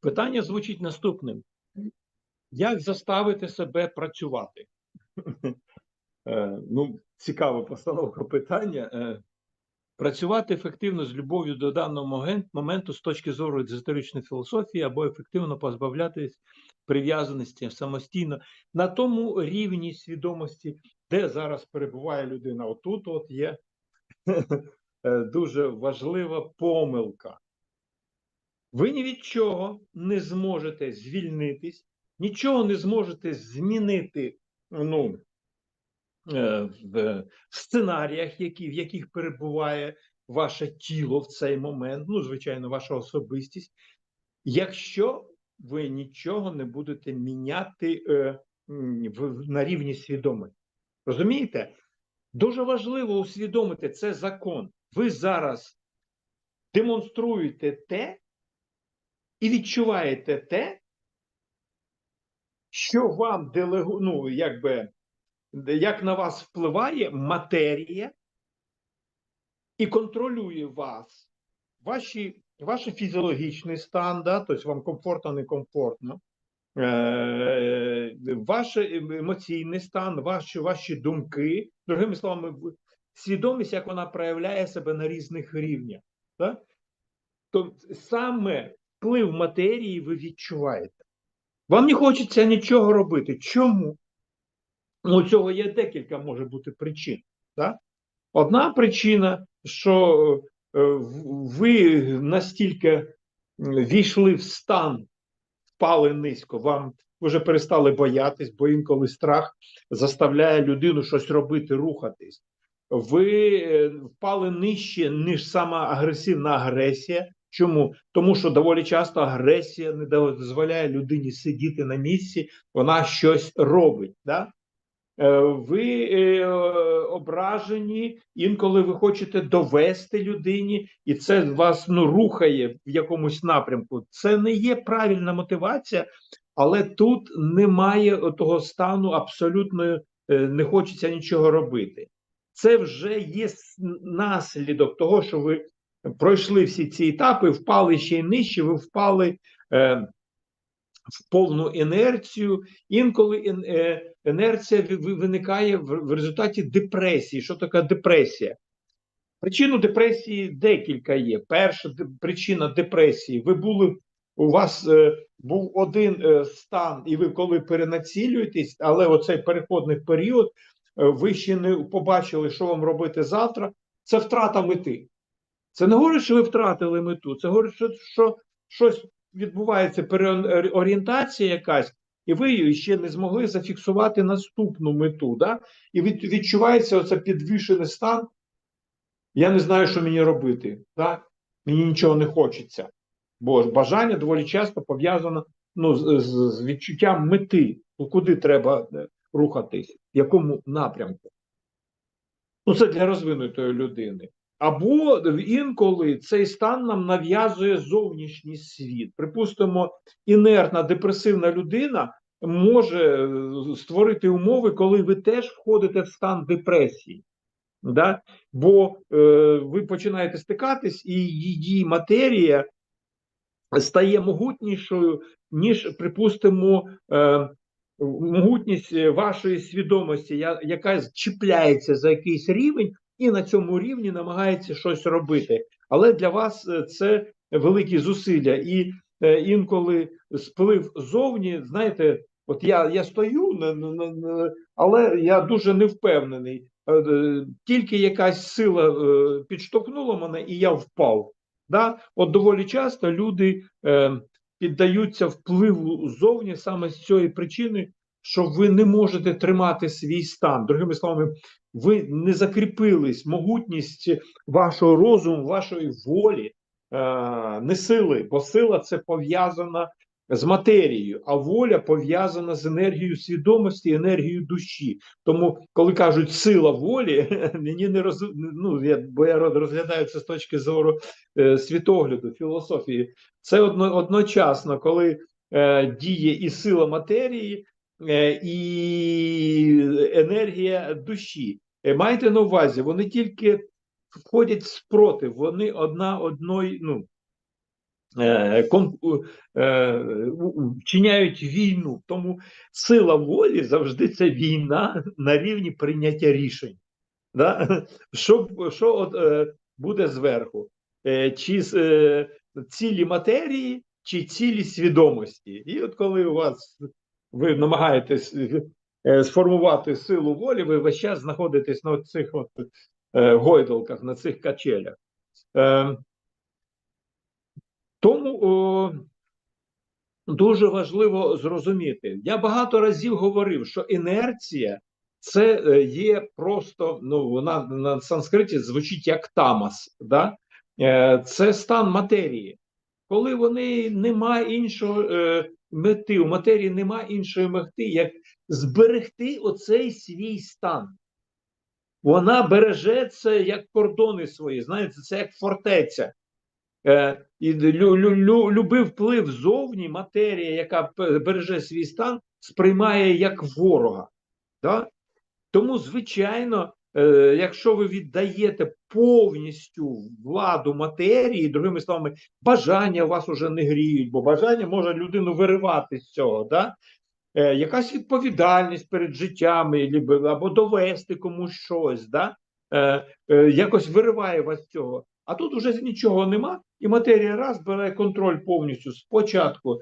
Питання звучить наступним: як заставити себе працювати? Е, Ну, цікава постановка питання. Е, Працювати ефективно з любов'ю до даного моменту з точки зору езотеричної філософії або ефективно позбавлятись прив'язаності самостійно на тому рівні свідомості, де зараз перебуває людина. Отут от є е, дуже важлива помилка. Ви ні від чого не зможете звільнитись, нічого не зможете змінити ну, е, в сценаріях, які, в яких перебуває ваше тіло в цей момент, ну, звичайно, ваша особистість, якщо ви нічого не будете міняти е, в, на рівні свідомості. Розумієте? Дуже важливо усвідомити це закон. Ви зараз демонструєте те і відчуваєте те, що вам делегу, ну, якби, як на вас впливає матерія і контролює вас, ваші, ваш фізіологічний стан, да, тобто вам комфортно, некомфортно, е, ваш емоційний стан, ваші, ваші думки, другими словами, свідомість, як вона проявляє себе на різних рівнях. Да? То саме вплив матерії ви відчуваєте. Вам не хочеться нічого робити. Чому? Ну, цього є декілька може бути причин. Да? Одна причина, що е, ви настільки війшли в стан, впали низько, вам вже перестали боятись, бо інколи страх заставляє людину щось робити, рухатись. Ви е, впали нижче, ніж сама агресивна агресія. Чому? Тому що доволі часто агресія не дозволяє людині сидіти на місці, вона щось робить. Да? Е, Ви е, ображені, інколи ви хочете довести людині, і це вас ну, рухає в якомусь напрямку. Це не є правильна мотивація, але тут немає того стану абсолютно е, не хочеться нічого робити. Це вже є наслідок того, що ви пройшли всі ці етапи, впали ще й нижче, ви впали е, в повну інерцію. Інколи е, інерція ви- ви- виникає в, результаті депресії. Що таке депресія? Причин депресії декілька є. Перша причина депресії. Ви були у вас е, був один е, стан, і ви коли перенацілюєтесь, але оцей переходний період, е, ви ще не побачили, що вам робити завтра. Це втрата мети. Це не говорить, що ви втратили мету. Це говорить, що, що щось відбувається, переорієнтація якась, і ви ще не змогли зафіксувати наступну мету. Да? І від, відчувається оце підвішений стан. Я не знаю, що мені робити. Да? Мені нічого не хочеться. Бо бажання доволі часто пов'язано ну, з, з, з відчуттям мети, ну, куди треба е, рухатись, в якому напрямку. Ну, це для розвинутої людини. Або інколи цей стан нам нав'язує зовнішній світ. Припустимо, інертна депресивна людина може е, створити умови, коли ви теж входите в стан депресії. Да? Бо е, ви починаєте стикатись, і її матерія стає могутнішою, ніж, припустимо, е, могутність вашої свідомості, яка чіпляється за якийсь рівень і на цьому рівні намагається щось робити. Але для вас е, це великі зусилля. І е, інколи сплив зовні, знаєте, от я, я стою, але я дуже не впевнений. Е, Тільки якась сила підштовхнула мене, і я впав. Да? От доволі часто люди е, піддаються впливу зовні саме з цієї причини, що ви не можете тримати свій стан. Другими словами, ви не закріпились, могутність вашого розуму, вашої волі, е, не сили, бо сила це пов'язана з матерією, а воля пов'язана з енергією свідомості, енергією душі. Тому, коли кажуть сила волі, мені не роз... ну, я, бо я розглядаю це з точки зору е, світогляду, філософії. Це одно, одночасно, коли е, діє і сила матерії, е, і енергія душі. Е, Майте на увазі, вони тільки входять спротив, вони одна одної, ну, е, е, вчиняють війну. Тому сила волі завжди це війна на рівні прийняття рішень. Да? Що, що от, буде зверху? Чи цілі матерії, чи цілі свідомості? І от коли у вас ви намагаєтесь сформувати силу волі, ви весь час знаходитесь на цих от, е, гойдалках, на цих качелях. Е, тому дуже важливо зрозуміти. Я багато разів говорив, що інерція це е, є просто, ну вона на санскриті звучить як тамас. Да? Е, Це стан матерії. Коли вони нема іншого е, мети, у матерії нема іншої мети, як зберегти оцей свій стан. Вона береже це як кордони свої, знаєте, це як фортеця. Е, і лю, лю, лю, любий вплив зовні, матерія, яка береже свій стан, сприймає як ворога. Да? Тому, звичайно, е, якщо ви віддаєте повністю владу матерії, другими словами, бажання вас уже не гріють, бо бажання може людину виривати з цього. Да? Е, якась відповідальність перед життями, лібо- або довести комусь щось, да? е, е, якось вириває вас з цього. А тут уже нічого нема, і матерія раз бере контроль повністю спочатку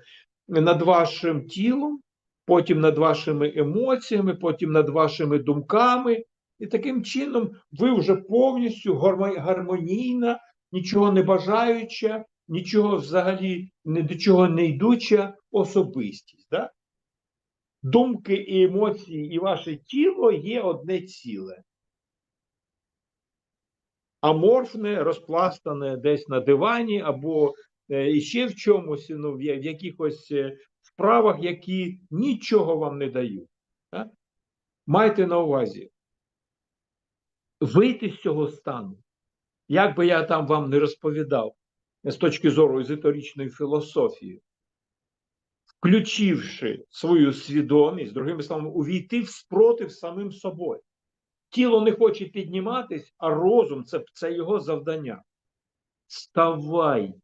над вашим тілом, потім над вашими емоціями, потім над вашими думками. І таким чином ви вже повністю гармонійна, нічого не бажаюча, нічого взагалі до чого не йдуча особистість. Да? Думки і емоції, і ваше тіло є одне ціле. Аморфне, розпластане десь на дивані, або е, іще в чомусь, ну, в якихось е, справах, які нічого вам не дають. Так? Майте на увазі, вийти з цього стану, як би я там вам не розповідав з точки зору езотеричної філософії, включивши свою свідомість, другими словами, увійти в спротив самим собою. Тіло не хоче підніматись, а розум це, це його завдання. Вставай.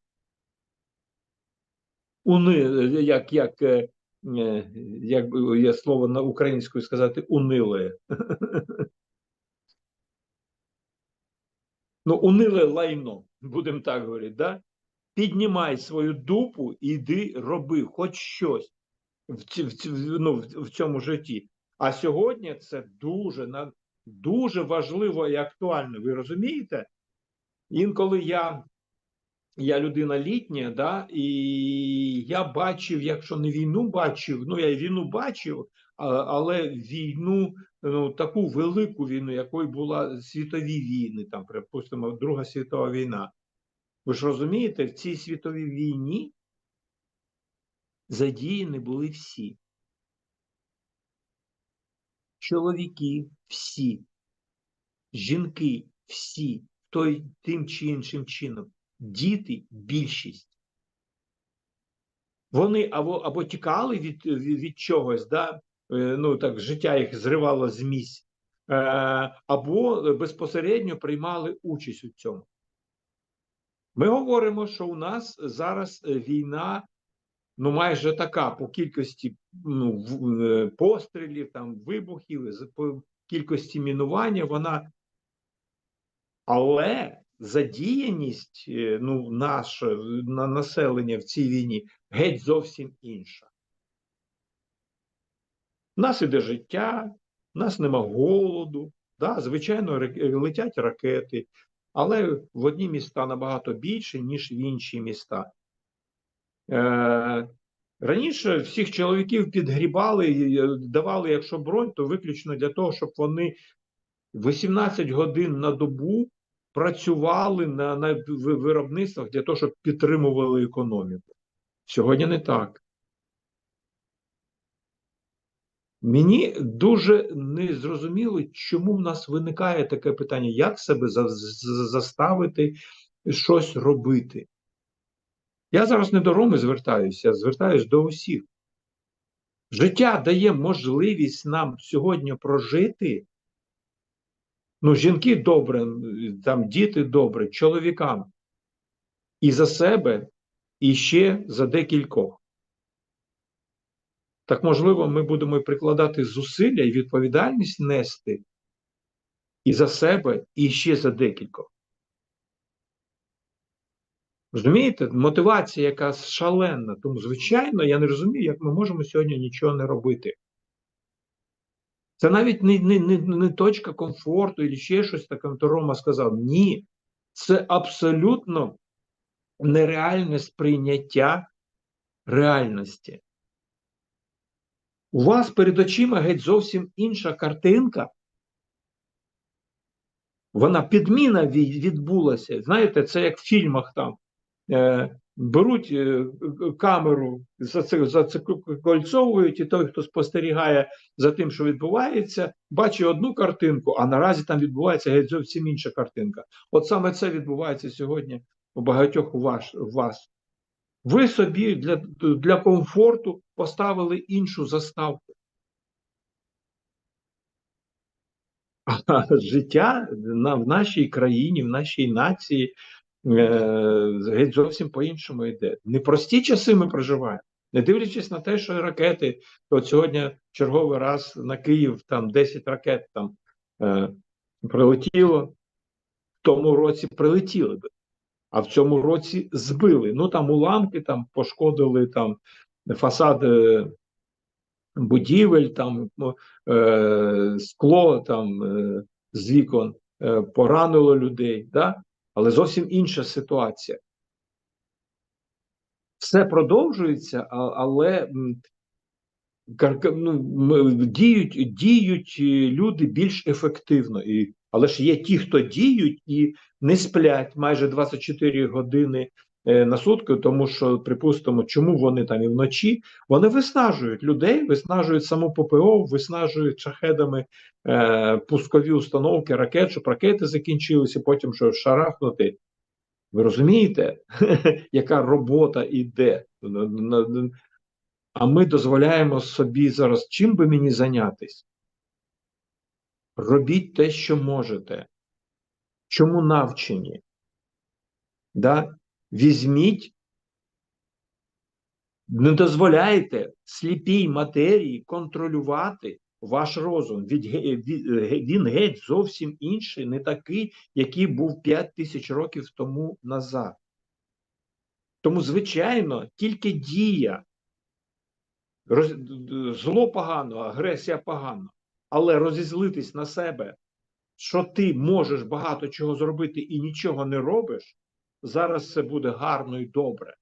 Уни, як, як, е, е, як є слово на українською сказати, униле. Ну, униле лайно, будемо так говорити, да? Піднімай свою дупу і йди роби хоч щось в, в, ну, в, цьому житті. А сьогодні це дуже, дуже важливо і актуально. Ви розумієте? Інколи я, я людина літня, да, і я бачив, якщо не війну бачив, ну я і війну бачив, але війну, ну таку велику війну, якою була світові війни, там, припустимо, Друга світова війна. Ви ж розумієте, в цій світовій війні задіяні були всі. Чоловіки всі, жінки всі, той тим чи іншим чином, діти більшість. Вони або, або тікали від, від, від чогось, да? е, ну так життя їх зривало з місць, е, або безпосередньо приймали участь у цьому. Ми говоримо, що у нас зараз е, війна ну майже така по кількості ну, е, пострілів, там вибухів, по кількості мінування, вона. Але задіяність е, ну, наше на населення в цій війні геть зовсім інша. У нас іде життя, у нас нема голоду. Да, звичайно, летять ракети, але в одні міста набагато більше, ніж в інші міста. Е, раніше всіх чоловіків підгрібали, і, е, давали, якщо бронь, то виключно для того, щоб вони 18 годин на добу працювали на, на виробництвах для того, щоб підтримували економіку. Сьогодні не так. Мені дуже незрозуміло, чому в нас виникає таке питання, як себе заставити щось робити. Я зараз не до Роми звертаюся, я звертаюся до усіх. Життя дає можливість нам сьогодні прожити. Ну, жінки добре, там діти добре, чоловікам. І за себе, і ще за декількох. Так можливо, ми будемо прикладати зусилля і відповідальність нести і за себе, і ще за декількох. Розумієте, мотивація яка шаленна. Тому, звичайно, я не розумію, як ми можемо сьогодні нічого не робити. Це навіть не не, не, не точка комфорту і ще щось таке, то Рома сказав. Ні, це абсолютно нереальне сприйняття реальності. У вас перед очима геть зовсім інша картинка. Вона підміна відбулася. Знаєте, це як в фільмах там. Е, беруть е, камеру, закольцовують, і той, хто спостерігає за тим, що відбувається, бачить одну картинку, а наразі там відбувається геть зовсім інша картинка. От саме це відбувається сьогодні у багатьох у вас. Ви собі для, для комфорту поставили іншу заставку. А життя в нашій країні, в нашій нації Е, зовсім по-іншому йде. Непрості часи ми проживаємо, не дивлячись на те, що ракети, от сьогодні черговий раз на Київ там 10 ракет там е, прилетіло, в тому році прилетіли би, а в цьому році збили. Ну там уламки там пошкодили там фасади будівель, там ну, е, скло там е, з вікон е, поранило людей. Да? але зовсім інша ситуація. Все продовжується, але ну, діють діють люди більш ефективно. І, Але ж є ті, хто діють і не сплять майже 24 години е, на сутки, тому що, припустимо, чому вони там і вночі, вони виснажують людей, виснажують саму ППО, виснажують шахедами е, пускові установки ракет, щоб ракети закінчилися, потім що шарахнути. Ви розумієте, яка робота йде? А ми дозволяємо собі зараз, чим би мені зайнятися? Робіть те, що можете. Чому навчені? Да? Візьміть, не дозволяйте сліпій матерії контролювати ваш розум. Він геть зовсім інший, не такий, який був 5 тисяч років тому назад. Тому, звичайно, тільки дія. Зло погано, агресія погано, але розізлитись на себе, що ти можеш багато чого зробити і нічого не робиш, зараз це буде гарно і добре.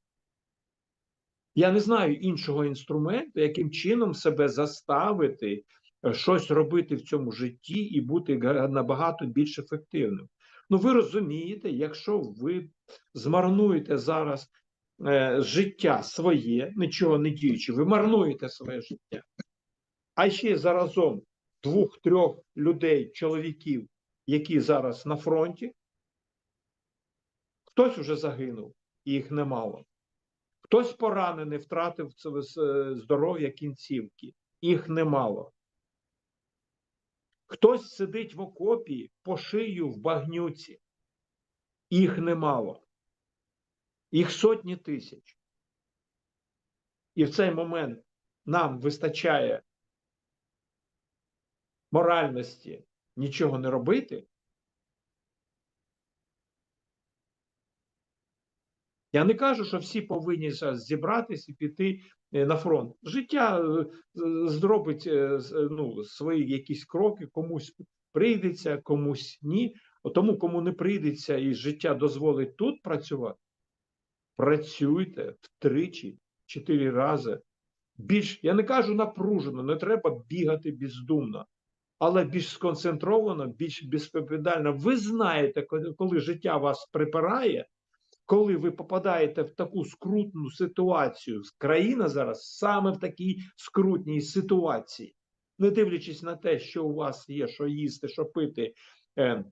Я не знаю іншого інструменту, яким чином себе заставити е, щось робити в цьому житті і бути набагато більш ефективним. Ну, ви розумієте, якщо ви змарнуєте зараз е, життя своє, нічого не діючи, ви марнуєте своє життя. А ще заразом двох-трьох людей, чоловіків, які зараз на фронті, хтось уже загинув, і їх немало. Хтось поранений, втратив здоров'я кінцівки, їх немало. Хтось сидить в окопі по шию в багнюці, їх немало. Їх сотні тисяч. І в цей момент нам вистачає моральності нічого не робити, Я не кажу, що всі повинні зараз зібратися і піти е, на фронт. Життя е, зробить е, ну, свої якісь кроки, комусь прийдеться, комусь ні. Тому, кому не прийдеться і життя дозволить тут працювати, працюйте втричі, чотири рази. Більш, я не кажу напружено, не треба бігати бездумно, але більш сконцентровано, більш безпідально. Ви знаєте, коли життя вас припирає коли ви попадаєте в таку скрутну ситуацію, країна зараз саме в такій скрутній ситуації, не дивлячись на те, що у вас є, що їсти, що пити е,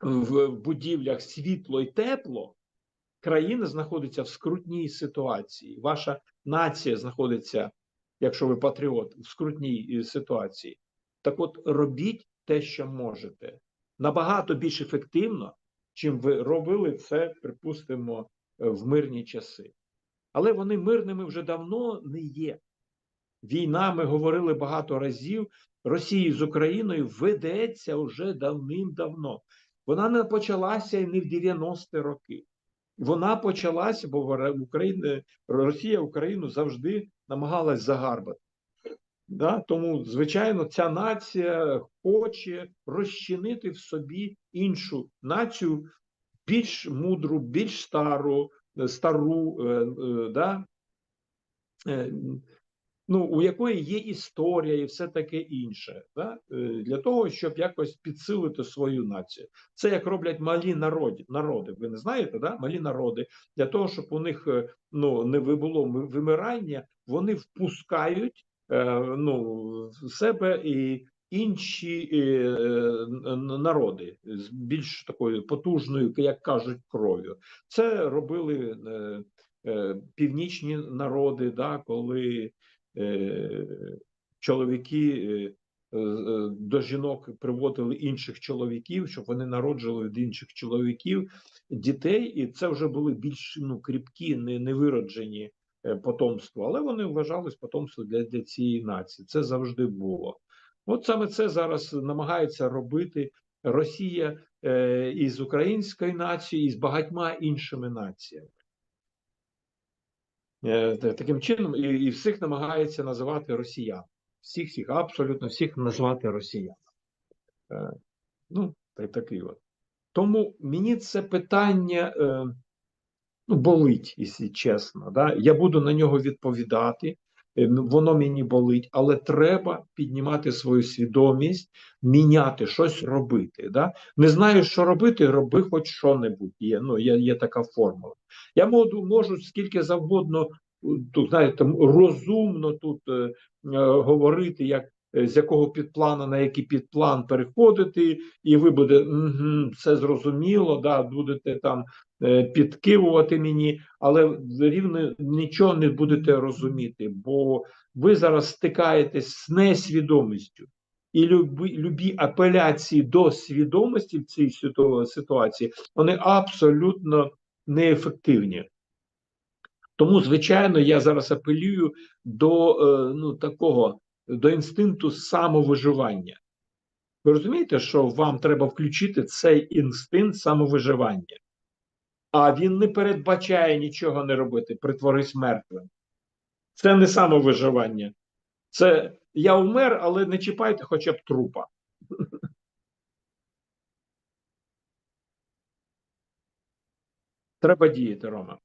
в будівлях світло і тепло, країна знаходиться в скрутній ситуації. Ваша нація знаходиться, якщо ви патріот, в скрутній е, ситуації. Так от робіть те, що можете. Набагато більш ефективно, чим ви робили це, припустимо, в мирні часи. але вони мирними вже давно не є. Війна, ми говорили багато разів, Росії з Україною ведеться вже давним-давно. Вона не почалася і не в 90-ті роки. Вона почалася, бо в Україні, Росія Україну завжди намагалась загарбати. Да? Тому, звичайно, ця нація хоче розчинити в собі іншу націю, більш мудру, більш стару, стару, е, е, да? е, ну, у якої є історія і все таке інше, да? е, для того, щоб якось підсилити свою націю. Це як роблять малі народи. народи. Ви не знаєте, да? малі народи для того, щоб у них е, ну, не було вимирання, вони впускають е, ну, себе і. Інші е, народи з більш такою потужною, як кажуть, кров'ю. Це робили е, е, північні народи, да, коли Е, чоловіки е, е, до жінок приводили інших чоловіків, щоб вони народжували від інших чоловіків дітей, і це вже були більш ну, кріпкі, не, невироджені потомство, але вони вважались потомством для, для цієї нації. Це завжди було. От саме це зараз намагається робити Росія е, із українською нацією і з багатьма іншими націями. Е, таким чином, і і всіх намагається називати росіян. Всіх, всіх, абсолютно всіх називати росіян. Е, ну, так, такий от. Тому мені це питання е, ну, болить, якщо чесно. Да? Я буду на нього відповідати. Е, воно мені болить, але треба піднімати свою свідомість, міняти щось робити. Да? Не знаю, що робити, роби хоч що-небудь. Є ну, є, є така формула. Я можу, можу скільки завгодно тут, знаєте, розумно тут е, е, говорити, як е, з якого підплану на який підплан переходити, і ви буде угу, все зрозуміло, да, будете там Е, підкивувати мені, але рівно нічого не будете розуміти, бо ви зараз стикаєтесь з несвідомістю. І любі, любі апеляції до свідомості в цій ситуації вони абсолютно неефективні. Тому, звичайно, я зараз апелюю до е, ну, такого до інстинкту самовиживання. Ви розумієте, що вам треба включити цей інстинкт самовиживання? а він не передбачає нічого не робити, притворись мертвим. Це не самовиживання. Це я вмер, але не чіпайте хоча б трупа. Треба діяти, Рома.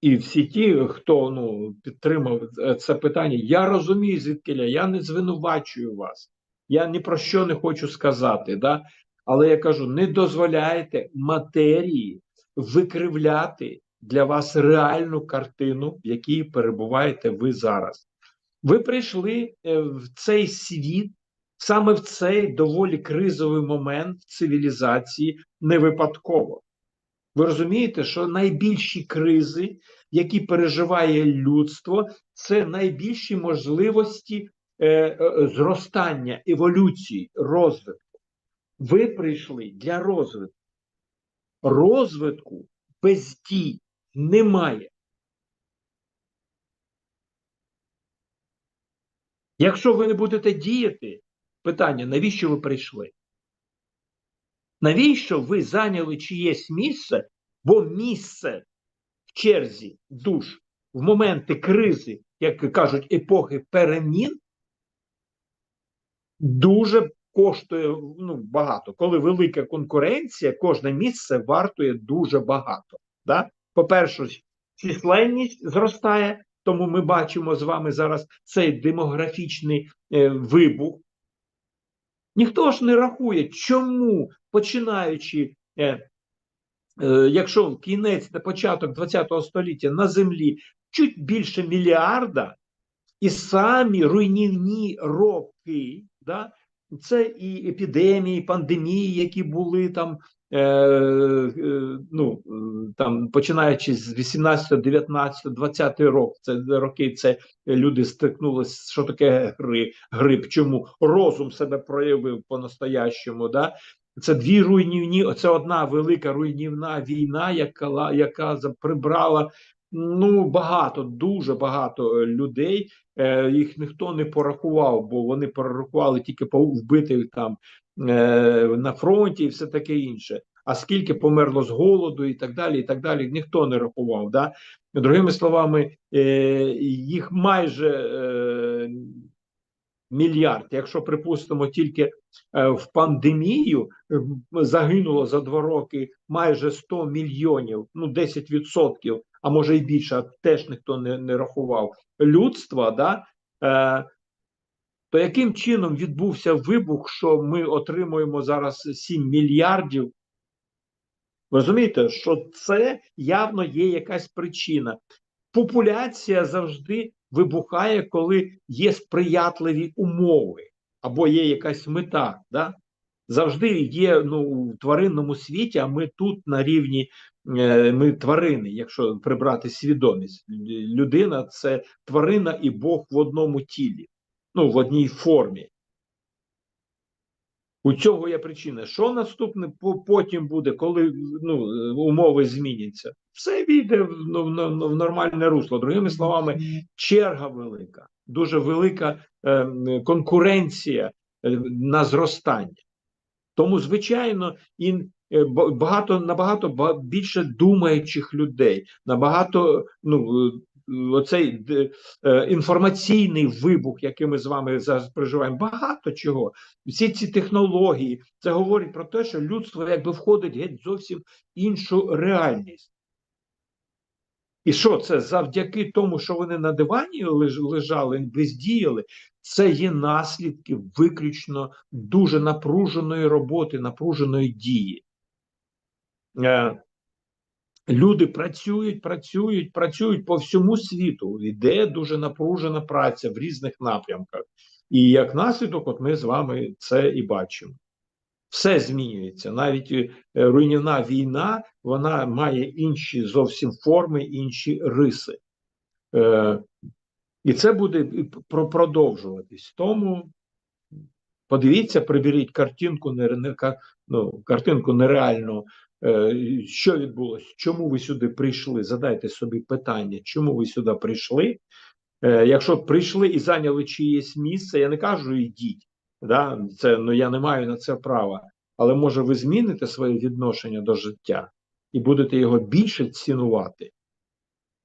І всі ті, хто ну, підтримав це питання, я розумію, звідки я не звинувачую вас. Я ні про що не хочу сказати. Да? Але я кажу: не дозволяйте матерії викривляти для вас реальну картину, в якій перебуваєте ви зараз. Ви прийшли е, в цей світ саме в цей доволі кризовий момент цивілізації не випадково. Ви розумієте, що найбільші кризи, які переживає людство, це найбільші можливості е, е, зростання, еволюції, розвитку. Ви прийшли для розвитку розвитку без дій немає. Якщо ви не будете діяти, питання, навіщо ви прийшли? Навіщо ви зайняли чиєсь місце, бо місце в черзі душ в моменти кризи, як кажуть, епохи перемін, дуже коштує ну, багато. Коли велика конкуренція, кожне місце вартує дуже багато. Да? По-перше, численність зростає, тому ми бачимо з вами зараз цей демографічний е, вибух. Ніхто ж не рахує, чому починаючи, е, е, якщо кінець та початок ХХ століття на землі чуть більше мільярда, і самі руйнівні роки, да, це і епідемії, і пандемії, які були там, ну там починаючи з 18, 19, 20 рок, це роки, це люди стикнулися, що таке гри, грип. Чому розум себе проявив по-настоящому? да? Це дві руйнівні, це одна велика руйнівна війна, яка яка прибрала ну багато, дуже багато е, людей. Е, їх ніхто не порахував, бо вони порахували тільки по вбитих там е, на фронті і все таке інше. А скільки померло з голоду і так далі, і так далі, ніхто не рахував. Да? Другими словами, е, їх майже е, мільярд. Якщо припустимо, тільки е, в пандемію е, загинуло за два роки майже 100 мільйонів, ну 10%, а може й більше, теж ніхто не, не рахував людства, да, е, то яким чином відбувся вибух, що ми отримуємо зараз 7 мільярдів? Розумієте, що це явно є якась причина. Популяція завжди вибухає, коли є сприятливі умови або є якась мета. Да? Завжди є ну, у тваринному світі, а ми тут на рівні е, ми тварини, якщо прибрати свідомість. Людина це тварина і Бог в одному тілі, ну в одній формі. У цього є причина. Що наступне потім буде, коли ну, умови зміняться? Все війде в, ну, в, в нормальне русло. Другими словами, черга велика, дуже велика е, конкуренція на зростання. Тому, звичайно, і е, багато набагато більше думаючих людей, набагато ну оцей е, інформаційний вибух, який ми з вами зараз переживаємо, багато чого. Всі ці технології це говорить про те, що людство якби входить геть зовсім іншу реальність. І що це завдяки тому, що вони на дивані лежали, бездіяли, це є наслідки виключно дуже напруженої роботи, напруженої дії. Е, Люди працюють, працюють, працюють по всьому світу. Іде дуже напружена праця в різних напрямках. І як наслідок, от ми з вами це і бачимо. Все змінюється. Навіть е, руйнівна війна вона має інші зовсім форми, інші риси. Е, І це буде продовжуватись. Тому подивіться, приберіть картинку, ну, картинку нереальну Е, що відбулося? Чому ви сюди прийшли? Задайте собі питання, чому ви сюди прийшли? Е, якщо прийшли і зайняли чиєсь місце, я не кажу йдіть. Да? Це, ну, Я не маю на це права. Але може ви зміните своє відношення до життя і будете його більше цінувати.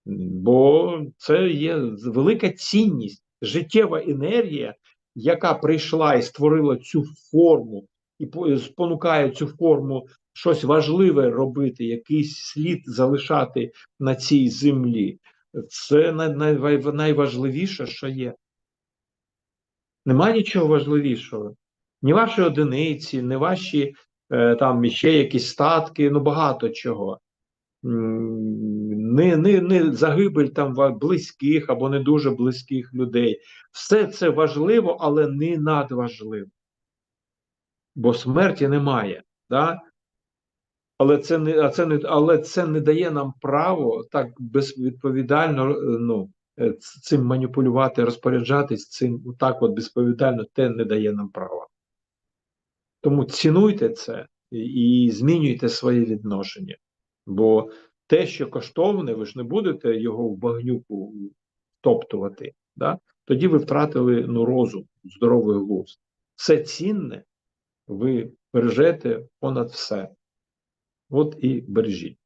Бо це є велика цінність, життєва енергія, яка прийшла і створила цю форму, і спонукає цю форму щось важливе робити, якийсь слід залишати на цій землі. Це найважливіше, що є. Нема нічого важливішого. Ні ваші одиниці, ні ваші е, там ще якісь статки, ну багато чого. Не не, не загибель там близьких або не дуже близьких людей. Все це важливо, але не надважливо. Бо смерті немає. Да? але це не а це не але це не дає нам право так безвідповідально е, ну, е, цим маніпулювати, розпоряджатись цим так от безповідально, те не дає нам права. Тому цінуйте це і, змінюйте своє відношення. Бо те, що коштовне, ви ж не будете його в багнюку втоптувати. Да? Тоді ви втратили ну, розум, здоровий глузд. Все цінне ви бережете понад все. От і бережіть.